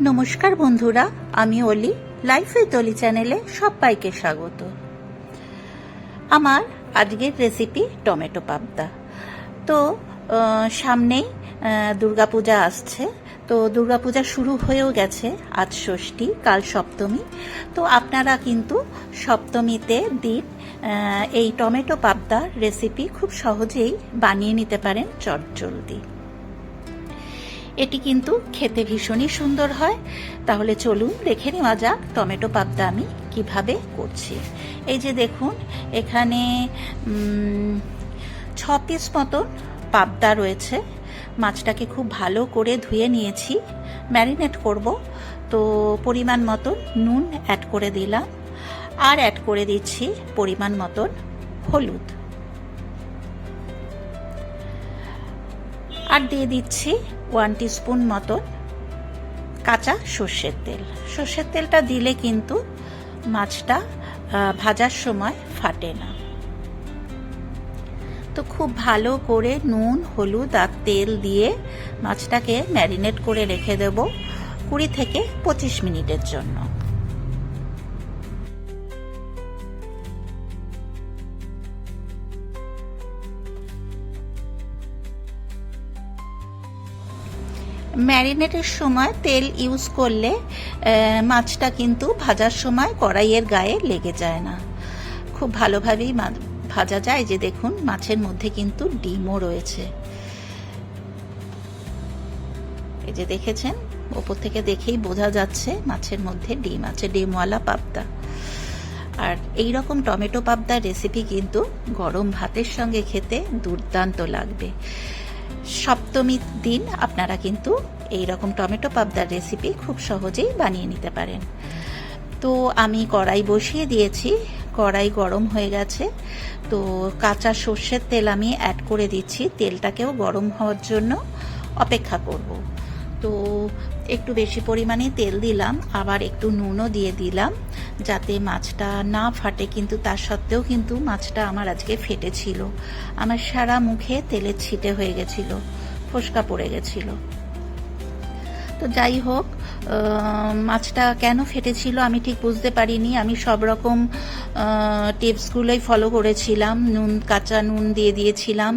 নমস্কার বন্ধুরা, আমি অলি লাইফ উইথ অলি চ্যানেলে সবাইকে স্বাগত। আমার আজকের রেসিপি টমেটো পাবদা। তো সামনেই দুর্গাপূজা আসছে। তো, দুর্গাপূজা শুরু হয়েও গেছে আজ ষষ্ঠী, কাল সপ্তমী। তো, আপনারা কিন্তু সপ্তমীতে দিন এই টমেটো পাবদার রেসিপি খুব সহজেই বানিয়ে নিতে পারেন চটজলদি। এটি কিন্তু খেতে ভীষণই সুন্দর হয়। তাহলে চলুন দেখে নেওয়া যাক টমেটো পাবদা আমি কীভাবে করছি। এই যে দেখুন, এখানে ছ পিস মতন পাবদা রয়েছে। মাছটাকে খুব ভালো করে ধুয়ে নিয়েছি। ম্যারিনেট করব। তো পরিমাণ মতন নুন অ্যাড করে দিলাম। আর অ্যাড করে দিচ্ছি পরিমাণ মতন হলুদ। আর দিয়ে দিচ্ছি ওয়ান টিস্পুন মতন কাঁচা সর্ষের তেল। সর্ষের তেলটা দিলে কিন্তু মাছটা ভাজার সময় ফাটে না। তো খুব ভালো করে নুন, হলুদ আর তেল দিয়ে মাছটাকে ম্যারিনেট করে রেখে দেব কুড়ি থেকে পঁচিশ মিনিটের জন্য। ম্যারিনেটের সময় তেল ইউজ করলে মাছটা কিন্তু ভাজার সময় কড়াইয়ের গায়ে লেগে যায় না। খুব ভালোভাবেই ভাজা যায়। যে দেখুন, মাছের মধ্যে কিন্তু ডিমও রয়েছে। এই যে দেখেছেন? ওপর থেকে দেখেই বোঝা যাচ্ছে মাছের মধ্যে ডিম আছে, ডিমওয়ালা পাবদা। আর এই রকম টমেটো পাবদার রেসিপি কিন্তু গরম ভাতের সঙ্গে খেতে দুর্দান্ত লাগবে। সপ্তমীর দিন আপনারা কিন্তু এই রকম টমেটো পাবদার রেসিপি খুব সহজেই বানিয়ে নিতে পারেন। তো আমি কড়াই বসিয়ে দিয়েছি। কড়াই গরম হয়ে গেছে। তো কাঁচা সর্ষের তেল আমি অ্যাড করে দিচ্ছি। তেলটাকেও গরম হওয়ার জন্য অপেক্ষা করব। তো একটু বেশি পরিমাণে তেল দিলাম। আবার একটু নুনও দিয়ে দিলাম যাতে মাছটা না ফাটে। কিন্তু তার সত্ত্বেও কিন্তু মাছটা আমার আজকে ফেটেছিল। আমার সারা মুখে তেলের ছিটে হয়ে গেছিল। ফোসকা পড়ে গেছিল। তো যাই হোক মাছটা কেন ফেটেছিল আমি ঠিক বুঝতে পারিনি। আমি সব রকম টিপসগুলোই ফলো করেছিলাম। নুন, কাঁচা নুন দিয়ে দিয়েছিলাম।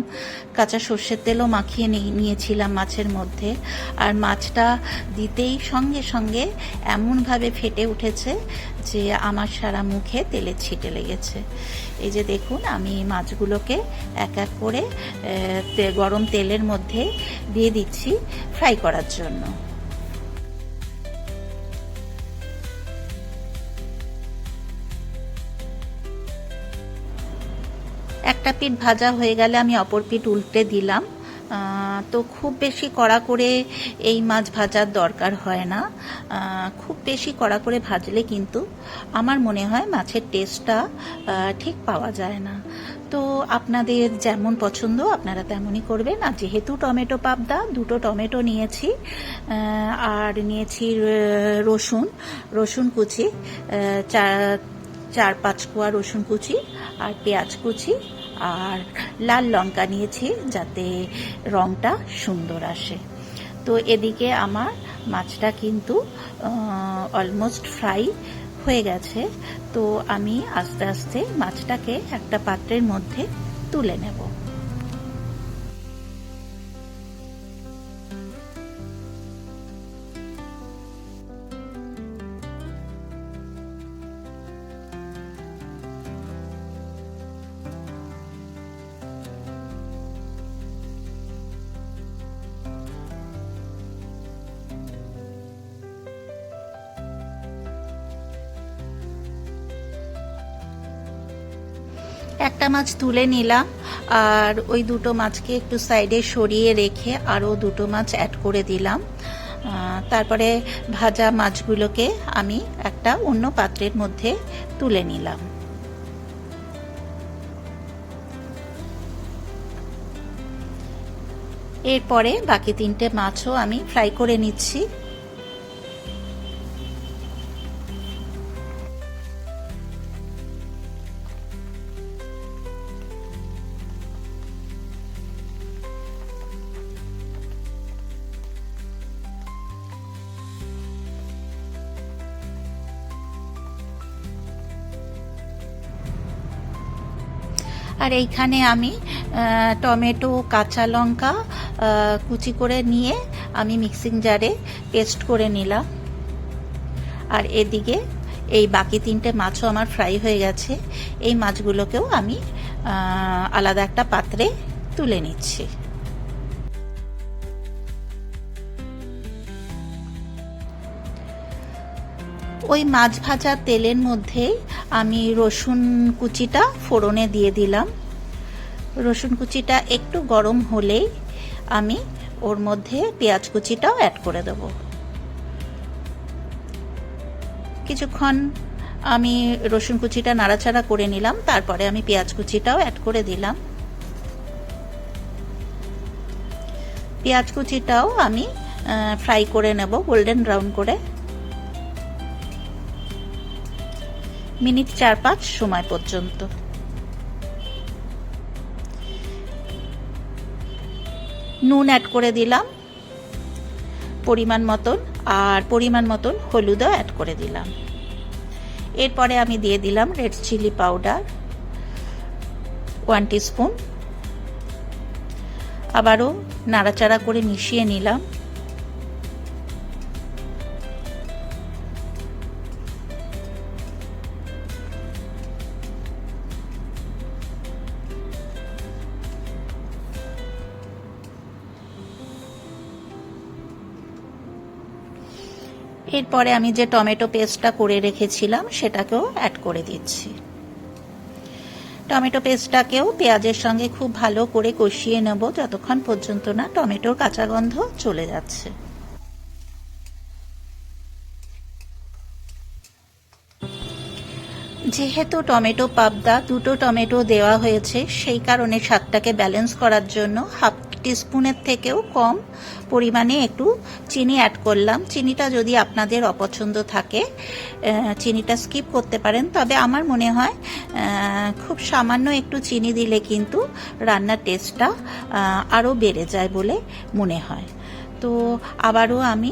কাঁচা সর্ষের তেলও মাখিয়ে নিয়েছিলাম মাছের মধ্যে। আর মাছটা দিতেই সঙ্গে সঙ্গে এমনভাবে ফেটে উঠেছে যে আমার সারা মুখে তেলের ছিটে লেগেছে। এই যে দেখুন, আমি মাছগুলোকে এক এক করে গরম তেলের মধ্যে দিয়ে দিচ্ছি ফ্রাই করার জন্য। একটা পিঠ ভাজা হয়ে গেলে আমি অপর পিঠ উল্টে দিলাম। তো খুব বেশি কড়া করে এই মাছ ভাজার দরকার হয় না। খুব বেশি কড়া করে ভাজলে কিন্তু আমার মনে হয় মাছের টেস্টটা ঠিক পাওয়া যায় না। তো আপনাদের যেমন পছন্দ, আপনারা তেমনই করবেন। আর যেহেতু টমেটো পাবদা, দুটো টমেটো নিয়েছি আর নিয়েছি রসুন রসুন কুচি চার চার পাঁচ কোয়া রসুন কুচি আর পেঁয়াজ কুচি। আর লাল লঙ্কা নিয়েছি যাতে রংটা সুন্দর আসে। তো এদিকে আমার মাছটা কিন্তু অলমোস্ট ফ্রাই হয়ে গেছে। তো আমি আস্তে আস্তে মাছটাকে একটা পাত্রের মধ্যে তুলে নেব। একটা মাছ তুলে নিলাম, আর ওই দুটো মাছকে একটু সাইডে সরিয়ে রেখে আরও দুটো মাছ অ্যাড করে দিলাম। তারপরে ভাজা মাছগুলোকে আমি একটা অন্য পাত্রের মধ্যে তুলে নিলাম। এরপরে বাকি তিনটে মাছও আমি ফ্রাই করে নিচ্ছি। আর এইখানে আমি টমেটো, কাঁচা লঙ্কা কুচি করে নিয়ে আমি মিক্সিং জারে পেস্ট করে নিলাম। আর এদিকে এই বাকি তিনটে মাছও আমার ফ্রাই হয়ে গেছে। এই মাছগুলোকেও আমি আলাদা একটা পাত্রে তুলে নিচ্ছি। ওই মাছ ভাজা তেলের মধ্যে আমি রসুন কুচিটা ফোড়নে দিয়ে দিলাম। রসুন কুচিটা একটু গরম হলেই আমি ওর মধ্যে পেঁয়াজ কুচিটাও অ্যাড করে দেব। কিছুক্ষণ আমি রসুন কুচিটা নাড়াচাড়া করে নিলাম, তারপরে আমি পেঁয়াজ কুচিটাও অ্যাড করে দিলাম। পেঁয়াজ কুচিটাও আমি ফ্রাই করে নেব, গোল্ডেন ব্রাউন করে। মিনিট চার পাঁচ সময় পর্যন্ত। নুন অ্যাড করে দিলাম। পরিমাণ মতন, আর পরিমাণ মতন হলুদও অ্যাড করে দিলাম। এরপরে আমি দিয়ে দিলাম red chilli powder one spoon আবারও নাড়াচাড়া করে মিশিয়ে নিলাম। এরপরে আমি যে টমেটো পেস্টটা করে রেখেছিলাম, সেটাকেও অ্যাড করে দিচ্ছি। টমেটো পেস্টটাকেও পেঁয়াজের সঙ্গে খুব ভালো করে কষিয়ে নেব, যতক্ষণ পর্যন্ত না টমেটোর কাঁচা গন্ধ চলে যাচ্ছে। যেহেতু টমেটো পাবদা দুটো টমেটো দেওয়া হয়েছে, সেই কারণে স্বাদটাকে ব্যালেন্স করার জন্য হাফ টিস্পুনের থেকেও কম পরিমাণে একটু চিনি অ্যাড করলাম। চিনিটা যদি আপনাদের অপছন্দ থাকে চিনিটা স্কিপ করতে পারেন। তবে আমার মনে হয় খুব সামান্য একটু চিনি দিলে কিন্তু রান্নার টেস্টটা আরও বেড়ে যায় বলে মনে হয়। তো আবারও আমি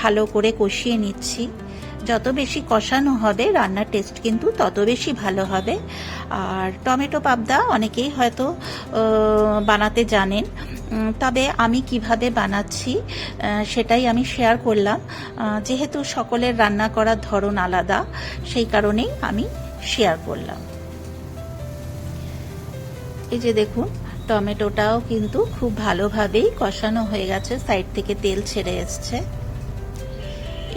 ভালো করে কষিয়ে নিচ্ছি। যত বেশি কষানো হবে, রান্নার টেস্ট কিন্তু তত বেশি ভালো হবে। আর টমেটো পাবদা অনেকেই হয়তো বানাতে জানেন। তবে আমি কীভাবে বানাচ্ছি সেটাই আমি শেয়ার করলাম। যেহেতু সকলের রান্না করার ধরন আলাদা, সেই কারণেই আমি শেয়ার করলাম। এই যে দেখুন, টমেটোটাও কিন্তু খুব ভালোভাবেই কষানো হয়ে গেছে সাইড থেকে তেল ছেড়ে এসছে।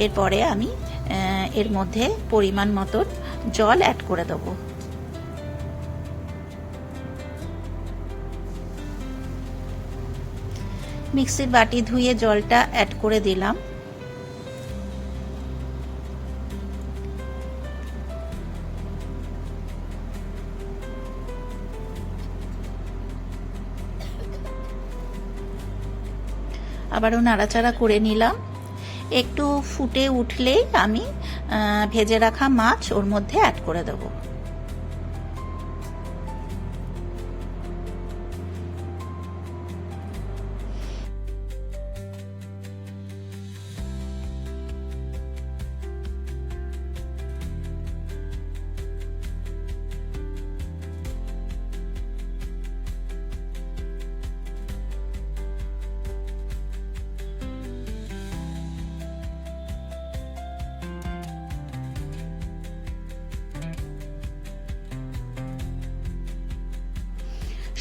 এরপরে আমি এর মধ্যে পরিমাণ মতন জল অ্যাড করে দেবো। মিক্সির বাটি ধুয়ে জলটা অ্যাড করে দিলাম। আবারও নাড়াচাড়া করে নিলাম। একটু ফুটে উঠলেই আমি ভেজে রাখা মাছ ওর মধ্যে অ্যাড করে দেবো।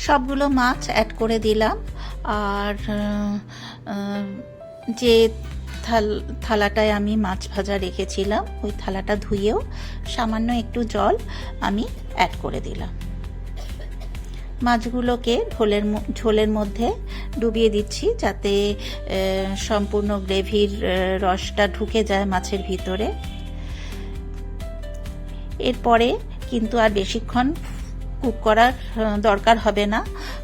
সবগুলো মাছ অ্যাড করে দিলাম। আর যে থাল, থালাটায় আমি মাছ ভাজা রেখেছিলাম, ওই থালাটা ধুয়েও সামান্য একটু জল আমি অ্যাড করে দিলাম। মাছগুলোকে ঢোলের ঝোলের মধ্যে ডুবিয়ে দিচ্ছি যাতে সম্পূর্ণ গ্রেভির রসটা ঢুকে যায় মাছের ভিতরে। এরপরে কিন্তু আর বেশিক্ষণ কুক করার দরকার হবে না।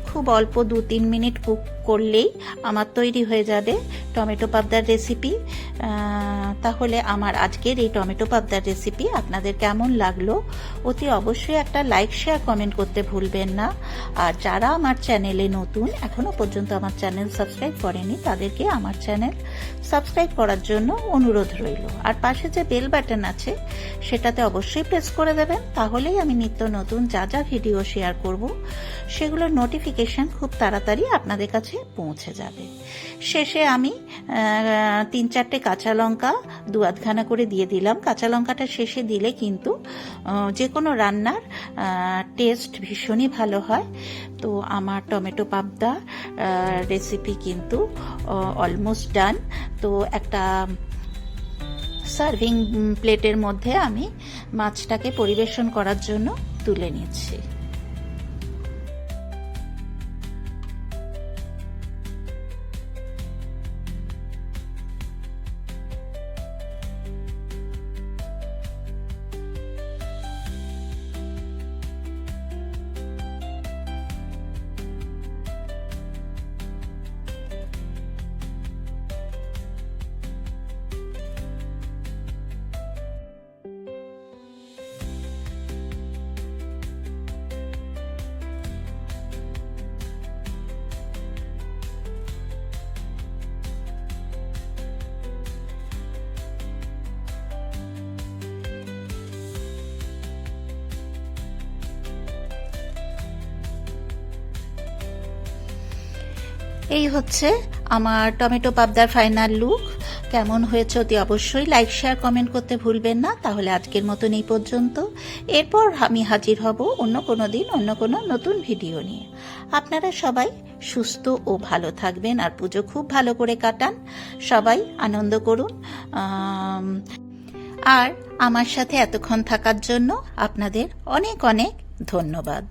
খুব অল্প দু তিন মিনিট কুক করলেই আমার তৈরি হয়ে যাবে। টমেটো পাবদার রেসিপি তাহলে আমার আজকের এই টমেটো পাবদার রেসিপি আপনাদের কেমন লাগল? অতি অবশ্যই একটা লাইক শেয়ার কমেন্ট করতে ভুলবেন না। আর যারা আমার চ্যানেলে নতুন, এখনও পর্যন্ত আমার চ্যানেল সাবস্ক্রাইব করেনি, তাদেরকে আমার চ্যানেল সাবস্ক্রাইব করার জন্য অনুরোধ রইল। আর পাশে যে বেল বাটন আছে, সেটাতে অবশ্যই প্রেস করে দেবেন, তাহলেই আমি নিত্য নতুন যা যা ভিডিও শেয়ার করব, সেগুলোর নোটিফিকেশন খুব তাড়াতাড়ি আপনাদের কাছে পৌঁছে যাবে। শেষে আমি তিন চারটে কাঁচা লঙ্কা দু আধখানা করে দিয়ে দিলাম। কাঁচা লঙ্কাটা শেষে দিলে কিন্তু যে কোনো রান্নার টেস্ট ভীষণই ভালো হয়। তো আমার টমেটো পাবদা রেসিপি কিন্তু অলমোস্ট ডান তো একটা সার্ভিং প্লেটের মধ্যে আমি মাছটাকে পরিবেশন করার জন্য তুলে নিচ্ছি। এই হচ্ছে আমার টমেটো পাবদার ফাইনাল লুক কেমন হয়েছে অতি অবশ্যই লাইক শেয়ার কমেন্ট করতে ভুলবেন না। তাহলে আজকের মতন এই পর্যন্ত। এরপর আমি হাজির হব অন্য কোনো দিন, অন্য কোনো নতুন ভিডিও নিয়ে। আপনারা সবাই সুস্থ ও ভালো থাকবেন আর পুজো খুব ভালো করে কাটান। সবাই আনন্দ করুন। আর আমার সাথে এতক্ষণ থাকার জন্য আপনাদের অনেক অনেক ধন্যবাদ।